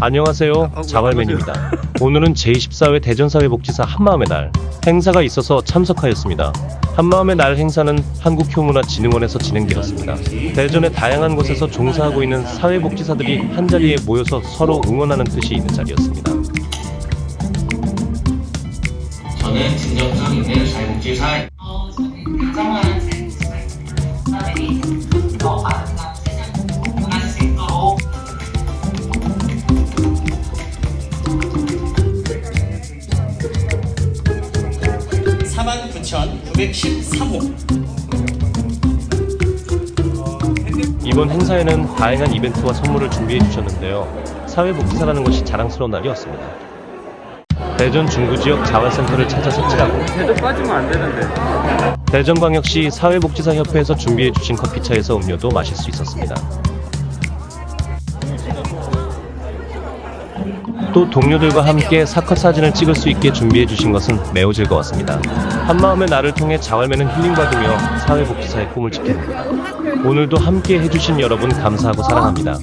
안녕하세요. 자활맨입니다. 오늘은 제24회 대전사회복지사 한마음의 날 행사가 있어서 참석하였습니다. 한마음의 날 행사는 한국효문화진흥원에서 진행되었습니다. 대전의 다양한 곳에서 종사하고 있는 사회복지사들이 한자리에 모여서 서로 응원하는 뜻이 있는 자리였습니다. 저는 진정성 있는 사회복지사 어, 저는 49,913호 이번 행사에는 다양한 이벤트와 선물을 준비해 주셨는데요. 사회복지사라는 것이 자랑스러운 날이었습니다. 대전 중구지역 자활센터를 찾아 색칠하고 배도 빠지면 안 되는데. 대전광역시 사회복지사협회에서 준비해 주신 커피차에서 음료도 마실 수 있었습니다. 또 동료들과 함께 사컷 사진을 찍을 수 있게 준비해 주신 것은 매우 즐거웠습니다. 한마음의 날을 통해 자활매는 힐링받으며 사회복지사의 꿈을 지킵니다. 오늘도 함께 해주신 여러분 감사하고 사랑합니다.